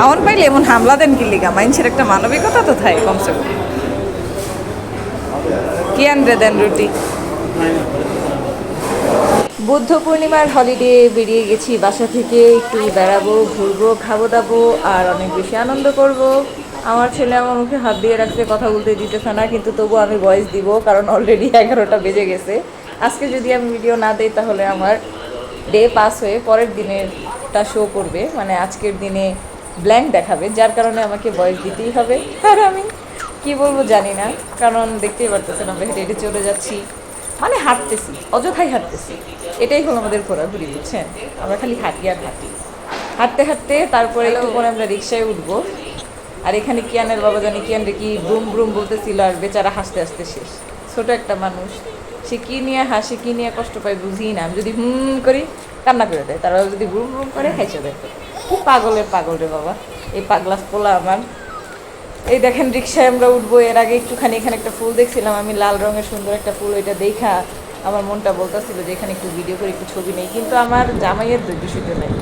খাওয়ান পাইলে এমন হামলা দেন কি লিগা? মানুষের একটা মানবিকতা তো থাকে কমসে কম। কি আনরে দেন রুটি? বুদ্ধ পূর্ণিমার হলিডে বেরিয়ে গেছি। বাসা থেকে একটু বেড়াবো, ঘুরবো খাব দাবো আর অনেক বেশি আনন্দ করব। আমার ছেলে আমার মুখে হাত দিয়ে রাখতে কথা বলতে দিতেছে না, কিন্তু তবু আমি ভয়েস দিব কারণ অলরেডি এগারোটা বেজে গেছে। আজকে যদি আমি ভিডিও না দিই তাহলে আমার ডে পাস হয়ে পরের দিনেরটা শো করবে। মানে আজকের দিনে ব্ল্যাঙ্ক দেখাবে যার কারণে আমাকে বয়স দিতেই হবে। আর আমি কি বলব জানি না কারণ দেখতেই পারতেছেন আমরা হেঁটে হেঁটে চলে যাচ্ছি। মানে হাঁটতেছি অযথাই হাঁটতেছি। এটাই হলো আমাদের ঘোরাঘুরি বুঝছেন? আমরা খালি হাঁটি আর হাঁটি। হাঁটতে হাঁটতে তারপরে একটু পরে আমরা রিক্সায় উঠবো। আর এখানে কিয়ানের বাবা জানি কিয়ান রে কি ব্রুম ব্রুম বলতেছিল আর বেচারা হাসতে হাসতে শেষ। ছোট একটা মানুষ সে কি নিয়ে হাসে কি নিয়ে কষ্ট পায় বুঝি না। আমি যদি হুম করি কান্না করে দেয়। তারা যদি ব্রুম ব্রুম করে খাইছে দেয়। পাগলের পাগল রে বাবা। এই পাগলা পোলা আমার। এই দেখেন রিক্সায় আমরা উঠবো, এর আগে একটুখানি এখানে একটা ফুল দেখছিলাম, আমি লাল রঙের সুন্দর একটা ফুল ওইটা দেখা আমার মনটা বলতেছিল যে এখানে একটু ভিডিও করে, একটু ছবি নেই, কিন্তু আমার জামাইয়ের ধৈর্য সুযোগ নেই।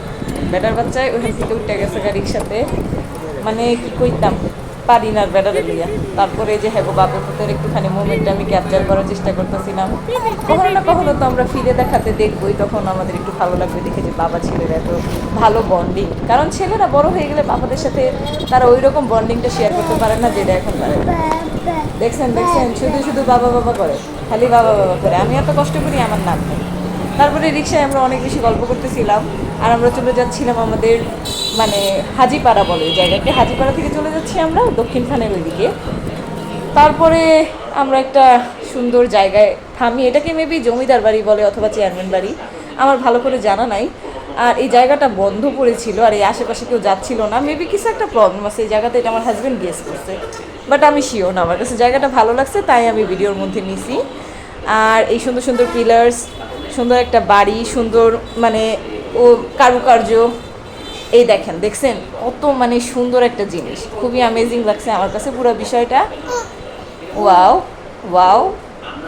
বেটার বাচ্চায় ওখান থেকে উঠে গেছে রিক্সাতে। মানে কি কইতাম? পারি না বেটারে লইয়া। তারপরে যে হ্যাঁ বাবু পুতের একটুখানি মোমেন্টটা আমি ক্যাপচার করার চেষ্টা করতেছিলাম। কখনো না কখনো তো আমরা ফিরে দেখাতে দেখবোই, তখন আমাদের একটু ভালো লাগবে দেখে যে বাবা ছেলের এত ভালো বন্ডিং কারণ ছেলেরা বড় হয়ে গেলে বাবাদের সাথে তারা ওই রকম বন্ডিংটা শেয়ার করতে পারে না, যেটা এখন পারে দেখছেন দেখছেন, শুধু শুধু বাবা বাবা করে, খালি বাবা বাবা করে। আমি এত কষ্ট করি, আমার নাম নেই। তারপরে রিক্সায় আমরা অনেক বেশি গল্প করতেছিলাম। আর আমরা চলে যাচ্ছিলাম আমাদের মানে হাজিপাড়া বলে ওই জায়গাকে। হাজিপাড়া থেকে চলে যাচ্ছি আমরা দক্ষিণ খানের ওইদিকে। তারপরে আমরা একটা সুন্দর জায়গায় থামি, এটাকে মেবি জমিদার বাড়ি বলে অথবা চেয়ারম্যান বাড়ি, আমার ভালো করে জানা নাই। আর এই জায়গাটা বন্ধ পড়েছিল আর এই আশেপাশে কেউ যাচ্ছিল না। মেবি কিছু একটা প্রবলেম আছে, এই জায়গাতে এটা আমার হাজব্যান্ড গেস করছে। বাট আমি শিওর না, আমার কাছে জায়গাটা ভালো লাগছে, তাই আমি ভিডিওর মধ্যে নিছি। আর এই সুন্দর সুন্দর পিলার্স সুন্দর একটা বাড়ি, সুন্দর মানে ও কারুকার্য, এই দেখেন, দেখছেন? কত মানে সুন্দর একটা জিনিস। খুবই অ্যামেজিং লাগছে আমার কাছে পুরো বিষয়টা। ওয়াও ওয়াও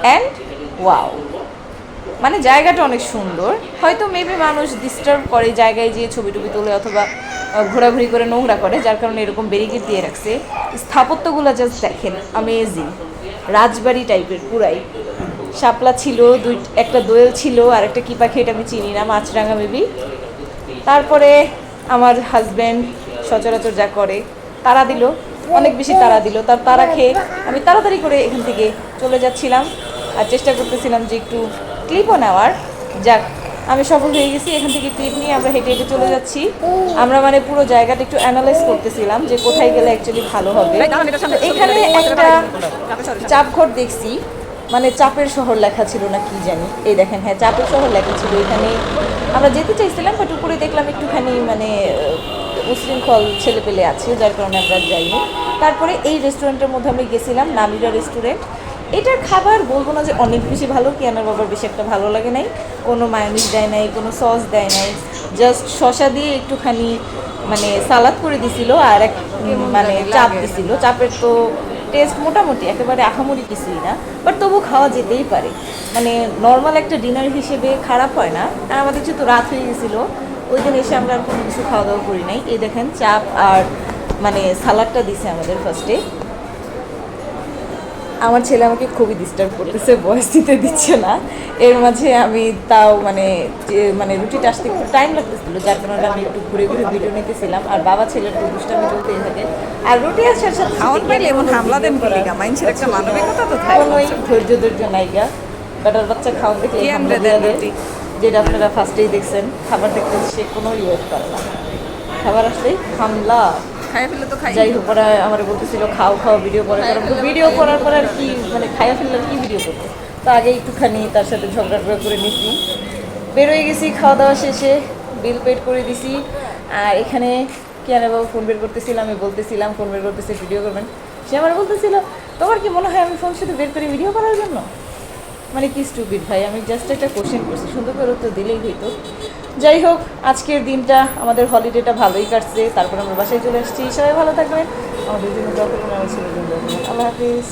অ্যান্ড ওয়াও মানে জায়গাটা অনেক সুন্দর। হয়তো মেবি মানুষ ডিস্টার্ব করে জায়গায় যেয়ে ছবি টবি তোলে অথবা ঘোরাঘুরি করে, নোংরা করে, যার কারণে এরকম ব্যারিকেড দিয়ে রাখছে। স্থাপত্যগুলো জাস্ট দেখেন আমেজিং রাজবাড়ি টাইপের পুরাই। শাপলা ছিল দুই একটা দোয়েল ছিল আর একটা কি পাখি এটা আমি চিনি না মাছরাঙা মেবি। তারপরে আমার হাজব্যান্ড সচরাচর যা করে তারা দিল অনেক বেশি তারা দিল। তার তারা খেয়ে আমি তাড়াতাড়ি করে এখান থেকে চলে যাচ্ছিলাম আর চেষ্টা করতেছিলাম যে একটু ক্লিপও নেওয়ার। যাক আমি সফল হয়ে গেছি এখান থেকে ক্লিপ নিয়ে আমরা হেঁটে হেঁটে চলে যাচ্ছি। আমরা মানে পুরো জায়গাটা একটু অ্যানালাইজ করতেছিলাম যে কোথায় গেলে অ্যাকচুয়ালি ভালো হবে। এখানে একটা চাপঘর দেখছি। মানে চাপের শহর লেখা ছিল না কি জানি। এই দেখেন হ্যাঁ চাপের শহর লেখা ছিল। এখানে আমরা যেতে চাইছিলাম বাট উপরে দেখলাম একটুখানি মানে উশৃঙ্খল ছেলে পেলে আছে যার কারণে আমরা যাইনি। তারপরে এই রেস্টুরেন্টের মধ্যে আমি গেছিলাম নামিরা রেস্টুরেন্ট এটার খাবার বলব না যে অনেক বেশি ভালো কিয়ানার বাবার বেশি একটা ভালো লাগে নাই। কোনো মায়োনিজ দেয় নাই কোনো সস দেয় নাই। জাস্ট শশা দিয়ে একটুখানি মানে সালাদ করে দিছিল আর এক মানে চাপ দিছিল। চাপের তো টেস্ট মোটামুটি, একেবারে আহামরি কিছুই না বাট তবু খাওয়া যেতেই পারে। মানে নর্মাল একটা ডিনার হিসেবে খারাপ হয় না। আর আমাদের যেহেতু রাত হয়ে গেছিল, ওই দিন এসে আমরা আর কোনো কিছু খাওয়া দাওয়া করি নাই। এই দেখেন, চাপ আর মানে সালাডটা দিছে আমাদের ফার্স্টে আমার ছেলে আমাকে খুবই ডিস্টার্ব করতেছে বয়স দিতে দিচ্ছে না। এর মাঝে আমি তাও মানে মানে রুটিটা আসতে একটু টাইম লাগতেছিল যার কারণে আমি একটু ঘুরে ঘুরে ভিডিও নিতেছিলাম। আর বাবা ছেলের তো দুষ্টামি চলতেই থাকে। আর রুটি আসার সাথে খাওয়ান পাইলে এমন হামলা দেন একটা মানবিকতা তো থাকে। কোনোই ধৈর্য ধৈর্য নাইগা বেটার বাচ্চা খাওয়ান দেখলে? যেটা আপনারা ফার্স্টেই দেখছেন খাবার দেখতে সে কোনো ইয়েট করে না। খাবার আসলেই হামলা। খাই ফেলে তো খাই যাই হোক ওরা আমার বলতেছিল খাও খাও ভিডিও করে কারণ ভিডিও করার পর আর কি মানে খাইয়া ফেললে কি ভিডিও করব? তো আগে একটুখানি তার সাথে ঝগড়া করে নিছি। বেরোয় গেছি খাওয়া দাওয়া শেষে বিল পেড করে দিছি। আর এখানে কেন বাবু ফোন বের করতেছিলাম আমি বলতেছিলাম ফোন বের করতেছি ভিডিও করবেন। সে আমার বলতেছিল তোমার কি মনে হয় আমি ফোন শুধু বের করে ভিডিও করার জন্য? মানে কি স্টুপিড ভাই, আমি জাস্ট একটা কোশ্চেন করছি, সুন্দর করে উত্তর দিলেই হইতো। যাই হোক, আজকের দিনটা, আমাদের হলিডেটা ভালোই কাটছে, তারপর আমরা বাসায় চলে আসছি। সবাই ভালো থাকবেন। আমাদের জন্য আল্লাহ হাফিজ।